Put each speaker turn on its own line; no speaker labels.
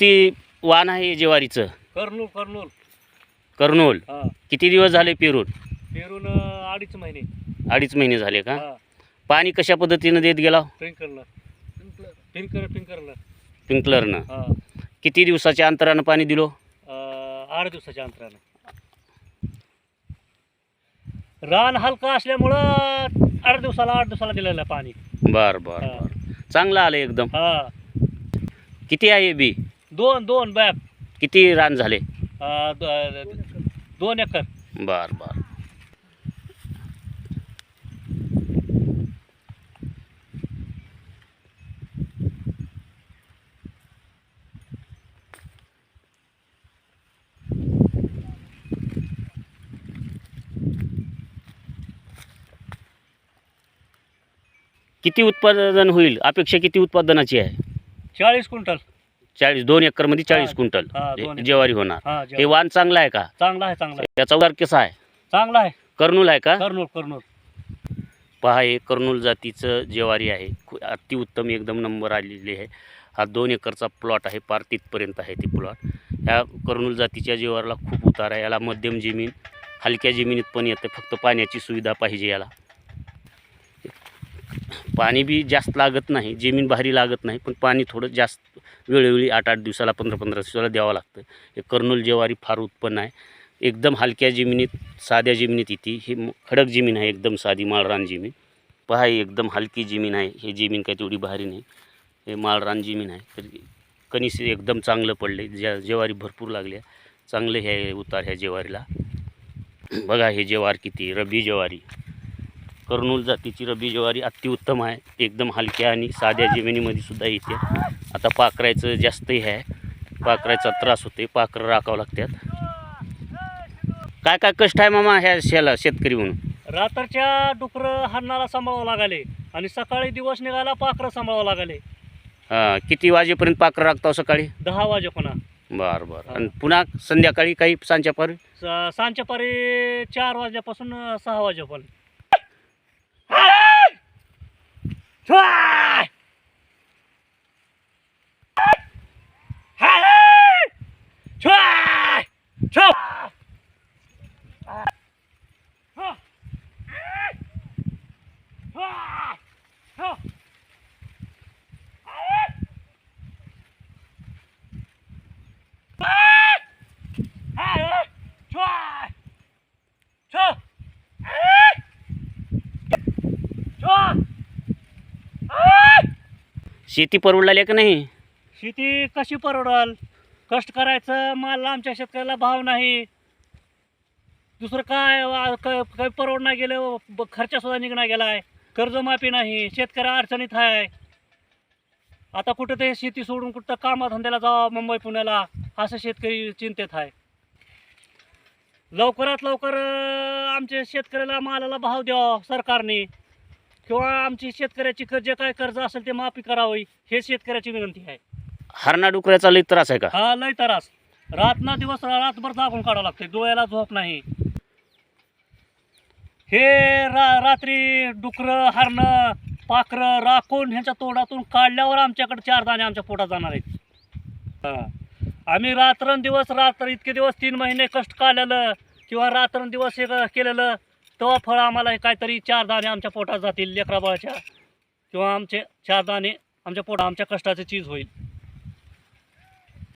ती वाण आहे ज्वारीचं.
कर्नूल कर्नूल.
कर्नूल.
हा.
किती दिवस झाले पेरून?
पेरून अं, अडीच महिने.
अडीच महिने झाले का?
हा.
पाणी कशा पद्धतीनं देत गेला?
स्प्रिंकलर स्प्रिंकलर स्प्रिंकलर
स्प्रिंकलरनं
हा.
किती दिवसाच्या अंतरानं पाणी दिलो?
अं, आठ दिवसाच्या अंतरानं. रान हलका असल्यामुळं आठ दिवसाला आठ दिवसाला दिलेलं आहे पाणी.
बर बर
हा.
बर. चांगलं आलं एकदम.
हा.
किती आहे बी?
दोन दोन बॅग
किती रान झाले?
अं, द- दोन एकर.
बर बर. किती उत्पादन होईल? अपेक्षा किती उत्पादनाची आहे?
चाळीस क्विंटल.
चाळीस दोन एकरमध्ये चाळीस क्विंटल
हा, दोन
हे
एकर.
ज्वारी होणार.
हा.
वाण चांगलं आहे का?
चांगला आहे चांगला आहे.
त्याचा उदार कसा आहे.
चांगला आहे.
कर्नूल आहे का?
कर्नूल कर्नूल.
पहा हे कर्नूल जातीचं ज्वारी आहे. खू- अतिउत्तम एकदम नंबर आलेली आहे. हा दोन एकरचा प्लॉट आहे पार तिथपर्यंत आहे ती प्लॉट. ह्या कर्नूल जातीच्या ज्वारीला खूप उतार आहे. याला मध्यम जमीन हलक्या जमिनीत पण येते. फक्त पाण्याची सुविधा पाहिजे याला. पाणी बी जास्त लागत नाही जमीन भारी लागत नाही पण पाणी थोडं जास्त वेळोवेळी आठ आठ दिवसाला पंधरा पंधरा दिवसाला द्यावं लागतं. हे कर्नूल ज्वारी फार उत्पन्न आहे. एकदम हलक्या जमिनीत साध्या जमिनीत येते ही खडक जमीन आहे एकदम साधी माळरान जमीन. पहा एकदम हलकी जमीन आहे. हे जमीन काही तेवढी भारी नाही. हे माळरान जमीन आहे. तर कणीस एकदम चांगलं पडले. ज्या ज्वारी भरपूर लागल्या. चांगलं हे उतार ह्या ज्वारीला. बघा हे ज्वार किती रबी ज्वारी. कर्नूल जातीची रबी ज्वारी अतिउत्तम आहे. एकदम हलक्या आणि साध्या जमिनीमध्ये सुद्धा येते. आता पाखरायचं जास्त हे आहे. पाखरायचा त्रास होते पाखरं राखावं लागतात. काय काय कष्ट आहे मामा ह्या शेला शेतकरी म्हणून?
रात्रच्या डुकरं हरणाला सांभाळावं लागले आणि सकाळी दिवस निघाला पाखरं सांभाळावं लागले.
हां किती वाजेपर्यंत पाखरं राखताव सकाळी?
दहा वाजेपणा.
बरं बरं. आणि पुन्हा संध्याकाळी काही सांच्या पारी?
स- सांजच्या पारी चार वाजल्यापासून सहा वाजेपर्यंत. Ah!
शेती परवडली का नाही?
शेती कशी परवडल? कष्ट करायचं माल आमच्या शेतकऱ्याला भाव नाही. दुसरं काय वा- क- काही परवड नाही गेलं ब- खर्चसुद्धा निघणार गेलाय. कर्जमाफी नाही शेतकऱ्या अडचणीत आहे आता कुठं ते शेती सोडून कुठं कामाधंद्याला जावं मुंबई पुण्याला असं शेतकरी चिंतेत आहे लवकरात लवकर अं, आमच्या शेतकऱ्याला मालाला भाव द्यावा सरकारने. किंवा आमची शेतकऱ्याची क- जे काय कर्ज असेल ते माफी करावी हे शेतकऱ्याची विनंती आहे.
हरणा डुकऱ्याचा लई त्रास आहे का?
हा लय तरास. रात ना दिवस रातभर जागून काढावं लागते डोळ्याला झोप नाही. हे रा रात्री डुकरं हरणं पाखरं राखून ह्यांच्या तोंडातून काढल्यावर आमच्याकडे चार दाणे आमच्या पोटात जाणार आहेत. हा. आम्ही रात्रंदिवस रात्र इतके दिवस तीन महिने कष्ट काढलेलं किंवा रात्रंदिवस हे केलेलं तेव्हा फळ आम्हाला हे काहीतरी चार दाणे आमच्या पोटात जातील लेकराबाळाच्या. किंवा आमचे चार दाणे आमच्या पोटा आमच्या कष्टाची चीज होईल.